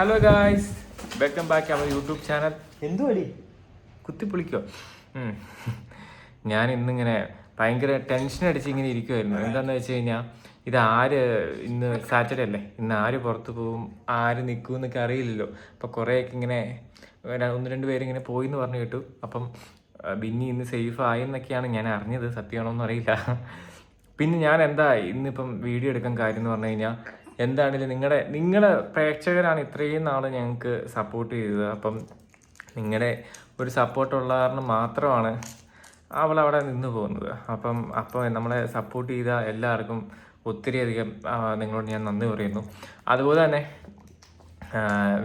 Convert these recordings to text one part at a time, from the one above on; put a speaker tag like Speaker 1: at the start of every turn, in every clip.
Speaker 1: Hello guys welcome back our YouTube channel എന്തുവാടി? കുത്തിപ്പൊളിക്കോ? ഉം. ഞാൻ ഇന്നിങ്ങനെ ഭയങ്കര ടെൻഷൻ അടിച്ച് ഇങ്ങനെ ഇരിക്കുമായിരുന്നു എന്താണെന്ന് വെച്ച് കഴിഞ്ഞാൽ ഇത് ആര് ഇന്ന് സാറ്റർഡേ അല്ലേ? ഇന്ന് ആര് പുറത്ത് പോകും? ആര് നിൽക്കും എന്നൊക്കെ അറിയില്ലല്ലോ. അപ്പോൾ കുറേയൊക്കെ ഇങ്ങനെ ഒന്ന് രണ്ട് പേര് ഇങ്ങനെ പോയി എന്ന് പറഞ്ഞു കേട്ടു. അപ്പം ബിന്നി ഇന്ന് സേഫ് ആയി എന്നൊക്കെയാണ് ഞാൻ അറിഞ്ഞത്. സത്യമാണോന്നും അറിയില്ല. പിന്നെ ഞാൻ എന്താ ഇന്നിപ്പം വീഡിയോ എടുക്കാൻ കാര്യം എന്ന് പറഞ്ഞു കഴിഞ്ഞാൽ എന്താണെങ്കിലും നിങ്ങളുടെ നിങ്ങളുടെ പ്രേക്ഷകരാണ് ഇത്രയും നാൾ ഞങ്ങൾക്ക് സപ്പോർട്ട് ചെയ്തത്. അപ്പം നിങ്ങളുടെ ഒരു സപ്പോർട്ടുള്ള കാരണം മാത്രമാണ് അവൾ അവിടെ നിന്ന് പോകുന്നത്. അപ്പം അപ്പോൾ നമ്മളെ സപ്പോർട്ട് ചെയ്ത എല്ലാവർക്കും ഒത്തിരി അധികം നിങ്ങളോട് ഞാൻ നന്ദി പറയുന്നു. അതുപോലെ തന്നെ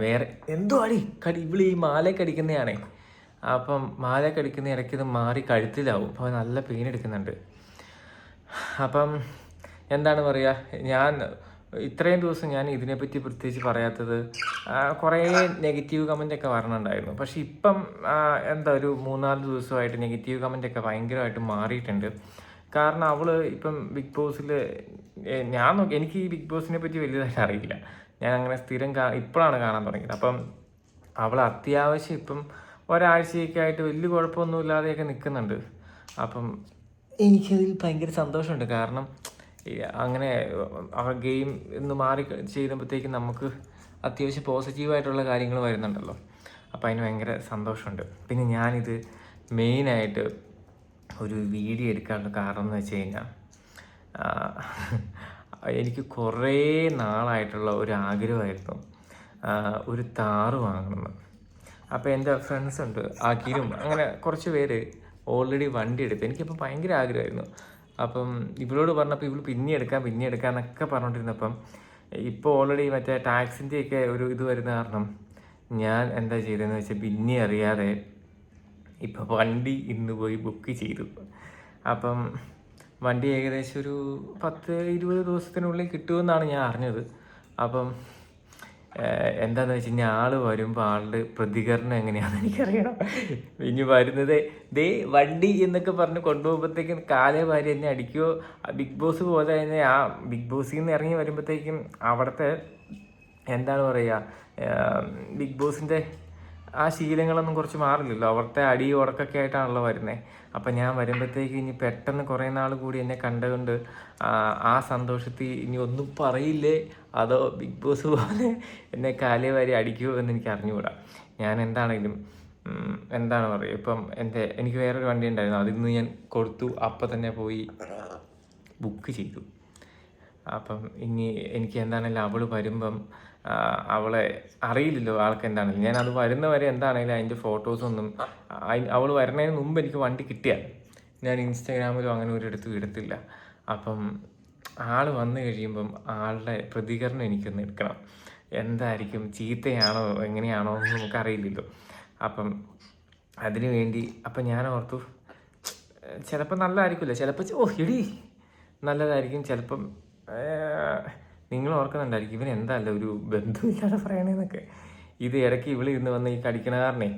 Speaker 1: വേറെ എന്തോ അടി കടി ഇവൾ ഈ മാലയൊക്കെ അടിക്കുന്നതാണേ അപ്പം മാലയൊക്കെ അടിക്കുന്ന ഇടയ്ക്ക് ഇത് മാറി കഴുത്തിലാവും. അപ്പോൾ നല്ല പെയിൻ എടുക്കുന്നുണ്ട്. അപ്പം എന്താണ് പറയുക ഞാൻ ഇത്രയും ദിവസം ഞാൻ ഇതിനെപ്പറ്റി പ്രത്യേകിച്ച് പറയാത്തത് കുറേ നെഗറ്റീവ് കമന്റൊക്കെ വരണുണ്ടായിരുന്നു. പക്ഷെ ഇപ്പം എന്താ ഒരു മൂന്നാൽ ദിവസമായിട്ട് നെഗറ്റീവ് കമന്റൊക്കെ ഭയങ്കരമായിട്ട് മാറിയിട്ടുണ്ട്. കാരണം അവൾ ഇപ്പം ബിഗ് ബോസിൽ ഞാൻ നോക്കി എനിക്ക് ഈ ബിഗ് ബോസിനെ പറ്റി വലിയതായിട്ട് അറിയില്ല. ഞാൻ അങ്ങനെ സ്ഥിരം ഇപ്പോഴാണ് കാണാൻ തുടങ്ങിയത്. അപ്പം അവൾ അത്യാവശ്യം ഇപ്പം ഒരാഴ്ചയൊക്കെ ആയിട്ട് വലിയ കുഴപ്പമൊന്നുമില്ലാതെയൊക്കെ നിൽക്കുന്നുണ്ട്. അപ്പം എനിക്കതിൽ ഭയങ്കര സന്തോഷമുണ്ട്. കാരണം അങ്ങനെ ആ ഗെയിം എന്ന് മാറി ചെയ്യുമ്പോഴത്തേക്കും നമുക്ക് അത്യാവശ്യം പോസിറ്റീവായിട്ടുള്ള കാര്യങ്ങൾ വരുന്നുണ്ടല്ലോ. അപ്പോൾ അതിന് ഭയങ്കര സന്തോഷമുണ്ട്. പിന്നെ ഞാനിത് മെയിനായിട്ട് ഒരു വീഡിയോ എടുക്കാനുള്ള കാരണം എന്ന് വെച്ച് കഴിഞ്ഞാൽ എനിക്ക് കുറേ നാളായിട്ടുള്ള ഒരു ആഗ്രഹമായിരുന്നു. ഒരു താറ് വാങ്ങണമെന്ന്. അപ്പോൾ എന്റെ ഫ്രണ്ട്സ് ഉണ്ട് അഖിലും അങ്ങനെ കുറച്ച് പേര് ഓൾറെഡി വണ്ടി എടുത്തു എനിക്കിപ്പോൾ ഭയങ്കര ആഗ്രഹമായിരുന്നു. അപ്പം ഇവളോട് പറഞ്ഞപ്പോൾ ഇവൾ പിന്നെ എടുക്കാം പിന്നെ എടുക്കാം എന്നൊക്കെ പറഞ്ഞുകൊണ്ടിരുന്നപ്പം ഇപ്പോൾ ഓൾറെഡി മറ്റേ ടാക്സിന്റെയൊക്കെ ഒരു ഇത് വരുന്ന കാരണം ഞാൻ എന്താ ചെയ്തതെന്ന് വെച്ചാൽ പിന്നെ അറിയാതെ ഇപ്പോൾ വണ്ടി ഇന്ന് പോയി ബുക്ക് ചെയ്തു. അപ്പം വണ്ടി ഏകദേശം ഒരു പത്ത് ഇരുപത് ദിവസത്തിനുള്ളിൽ കിട്ടുമെന്നാണ് ഞാൻ അറിഞ്ഞത്. അപ്പം എന്താന്ന് വെച്ച് കഴിഞ്ഞാൽ ആൾ വരുമ്പോൾ ആളുടെ പ്രതികരണം എങ്ങനെയാണെന്ന് എനിക്കറിയണം. ഇനി വരുന്നത് ദേ വണ്ടി എന്നൊക്കെ പറഞ്ഞ് കൊണ്ടുപോകുമ്പോഴത്തേക്കും കാലേ വാരി എന്നെ അടിക്കുമോ ബിഗ് ബോസ് പോലെ തന്നെ ആ ബിഗ് ബോസിൽ നിന്ന് ഇറങ്ങി വരുമ്പോഴത്തേക്കും അവിടുത്തെ എന്താണ് പറയുക ബിഗ് ബോസിന്റെ ആ ശീലങ്ങളൊന്നും കുറച്ച് മാറില്ലല്ലോ. അവിടുത്തെ അടി ഉടക്കൊക്കെ ആയിട്ടാണല്ലോ വരുന്നത് അപ്പം ഞാൻ വരുമ്പോഴത്തേക്ക് ഇനി പെട്ടെന്ന് കുറേ നാൾ കൂടി എന്നെ കണ്ടതുകൊണ്ട് ആ സന്തോഷത്തിൽ ഇനി ഒന്നും പറയില്ലേ? അതോ ബിഗ് ബോസ് പോലെ എന്നെ കാലേ വാരി അടിക്കുമോ എന്ന് എനിക്ക് അറിഞ്ഞുകൂടാ. ഞാൻ എന്താണെങ്കിലും എന്താണ് പറയുക ഇപ്പം എന്റെ എനിക്ക് വേറൊരു വണ്ടി ഉണ്ടായിരുന്നു. അതിൽ നിന്ന് ഞാൻ കൊടുത്തു. അപ്പം തന്നെ പോയി ബുക്ക് ചെയ്തു. അപ്പം ഇനി എനിക്ക് എന്താണെങ്കിലും അവൾ വരുമ്പം അവളെ അറിയില്ലല്ലോ ആൾക്ക് എന്താണെങ്കിലും. ഞാൻ അത് വരുന്നവരെ എന്താണെങ്കിലും അതിന്റെ ഫോട്ടോസൊന്നും അവൾ വരുന്നതിന് മുമ്പ് എനിക്ക് വണ്ടി കിട്ടിയ. ഞാൻ ഇൻസ്റ്റാഗ്രാമിലും അങ്ങനെ ഒരു എടുത്ത് ഇടത്തില്ല. അപ്പം ആൾ വന്നു കഴിയുമ്പം ആളുടെ പ്രതികരണം എനിക്കൊന്ന് എടുക്കണം എന്തായിരിക്കും? ചീത്തയാണോ? എങ്ങനെയാണോ എന്ന് നമുക്കറിയില്ലല്ലോ. അപ്പം അതിനു വേണ്ടി അപ്പം ഞാൻ ഓർത്തു ചിലപ്പോൾ നല്ലതായിരിക്കില്ല ചിലപ്പോൾ ഓ എടി നല്ലതായിരിക്കും. ചിലപ്പം നിങ്ങൾ ഓർക്കുന്നുണ്ടായിരിക്കും ഇവൻ എന്തല്ല ഒരു ബന്ധുവില്ലാതെ പറയണേന്നൊക്കെ. ഇത് ഇടയ്ക്ക് ഇവൾ ഇരുന്ന് വന്ന് ഈ കടിക്കണ കാരണേ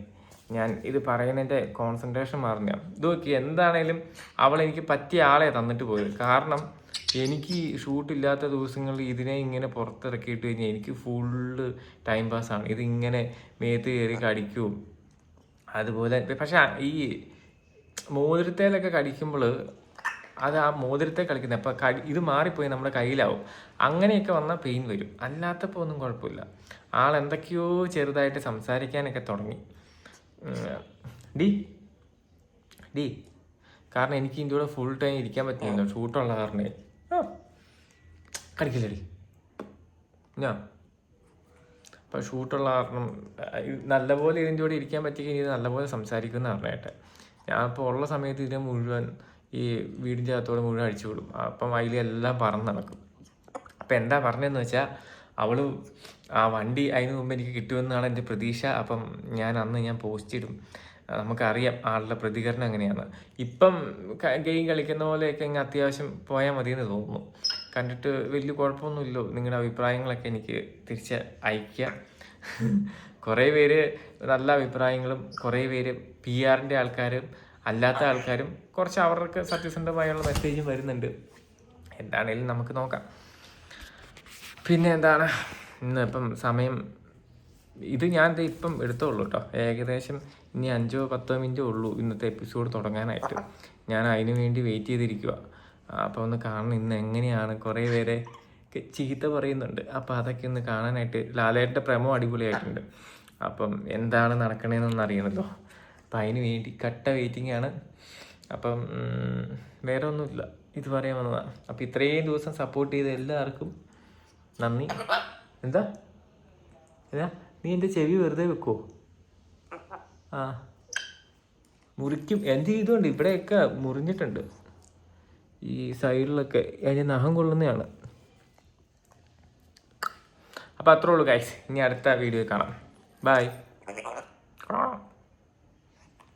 Speaker 1: ഞാൻ ഇത് പറയുന്നതിന്റെ കോൺസെൻട്രേഷൻ മാറിഞ്ഞ ഇത് നോക്കി എന്താണേലും അവൾ എനിക്ക് പറ്റിയ ആളെ തന്നിട്ട് പോയത്. കാരണം എനിക്ക് ഷൂട്ടില്ലാത്ത ദിവസങ്ങളിൽ ഇതിനെ ഇങ്ങനെ പുറത്തിറക്കിയിട്ട് കഴിഞ്ഞാൽ എനിക്ക് ഫുള്ള് ടൈം പാസ്സാണ് ഇതിങ്ങനെ മേത്ത് കയറി കടിക്കും. അതുപോലെ പക്ഷെ ഈ മോതിരത്തേലൊക്കെ കടിക്കുമ്പോൾ അത് ആ മോതിരത്തെ കളിക്കുന്നത് അപ്പം കടി ഇത് മാറിപ്പോയി നമ്മുടെ കയ്യിലാവും. അങ്ങനെയൊക്കെ വന്നാൽ പെയിൻ വരും. അല്ലാത്തപ്പോൾ ഒന്നും കുഴപ്പമില്ല. ആൾ എന്തൊക്കെയോ ചെറുതായിട്ട് സംസാരിക്കാനൊക്കെ തുടങ്ങി. D D. കാരണം എനിക്ക് ഇതിന്റെ കൂടെ ഫുൾ ടൈം ഇരിക്കാൻ പറ്റില്ല ഷൂട്ടുള്ള കാരണേ. ആ. കടിക്കില്ലടി ഞാൻ അപ്പം ഷൂട്ടുള്ള കാരണം നല്ലപോലെ ഇതിന്റെ കൂടെ ഇരിക്കാൻ പറ്റിയെങ്കിൽ ഇത് നല്ലപോലെ സംസാരിക്കുന്ന പറഞ്ഞേട്ടെ ഞാൻ ഇപ്പോൾ ഉള്ള സമയത്ത് ഇതിനെ മുഴുവൻ ഈ വീടിന്റെ അകത്തോടെ മുഴുവൻ അടിച്ചു വിടും. അപ്പം അതിലെല്ലാം പറന്ന് നടക്കും. അപ്പം എന്താ പറഞ്ഞതെന്ന് വെച്ചാൽ അവൾ ആ വണ്ടി അതിന് മുമ്പ് എനിക്ക് കിട്ടുമെന്നാണ് എന്റെ പ്രതീക്ഷ. അപ്പം ഞാൻ അന്ന് ഞാൻ പോസ്റ്റ് ഇടും നമുക്കറിയാം ആളുടെ പ്രതികരണം എങ്ങനെയാണ്. ഇപ്പം ഗെയിം കളിക്കുന്ന പോലെയൊക്കെ ഇങ്ങനെ അത്യാവശ്യം പോയാൽ മതി എന്ന് തോന്നുന്നു. കണ്ടിട്ട് വലിയ കുഴപ്പമൊന്നുമില്ലോ. നിങ്ങളുടെ അഭിപ്രായങ്ങളൊക്കെ എനിക്ക് തിരിച്ച് അയക്കുക കുറേ പേര് നല്ല അഭിപ്രായങ്ങളും കുറേ പേര് പി ആറിന്റെ ആൾക്കാരും അല്ലാത്ത ആൾക്കാരും കുറച്ച് അവർക്ക് സത്യസന്ധമായുള്ള മെസ്സേജും വരുന്നുണ്ട്. എന്താണേലും നമുക്ക് നോക്കാം. പിന്നെ എന്താണ്? ഇന്ന് ഇപ്പം സമയം ഇത് ഞാൻ ഇപ്പം എടുത്തോളൂ കേട്ടോ ഏകദേശം ഇനി അഞ്ചോ പത്തോ മിനിറ്റേ ഉള്ളൂ ഇന്നത്തെ എപ്പിസോഡ് തുടങ്ങാനായിട്ട്. ഞാൻ അതിനു വേണ്ടി വെയിറ്റ് ചെയ്തിരിക്കുക അപ്പോൾ ഒന്ന് കാണണം ഇന്ന് എങ്ങനെയാണ്. കുറേ പേരെ ചീത്ത പറയുന്നുണ്ട്. അപ്പോൾ അതൊക്കെ ഒന്ന് കാണാനായിട്ട് ലാലേട്ടന്റെ പ്രമോ അടിപൊളിയായിട്ടുണ്ട്. അപ്പം എന്താണ് നടക്കണേന്നൊന്നും അറിയണമല്ലോ അപ്പം അതിന് വേണ്ടി കട്ട വെയിറ്റിംഗ് ആണ്. അപ്പം വേറെ ഒന്നുമില്ല ഇത് പറയാൻ വന്നതാണ് അപ്പം ഇത്രയും ദിവസം സപ്പോർട്ട് ചെയ്ത എല്ലാവർക്കും നന്ദി. എന്താ? എന്താ? നീ എന്റെ ചെവി വെറുതെ വെക്കോ ആ. മുറിക്കും എന്ത് ചെയ്തുകൊണ്ട് ഇവിടെയൊക്കെ മുറിഞ്ഞിട്ടുണ്ട്. ഈ സൈഡിലൊക്കെ അതിന് നഖം കൊള്ളുന്നതാണ് അപ്പോൾ അത്രേ ഉള്ളൂ ഗൈസ് ഇനി അടുത്ത വീഡിയോ കാണാം. ബൈ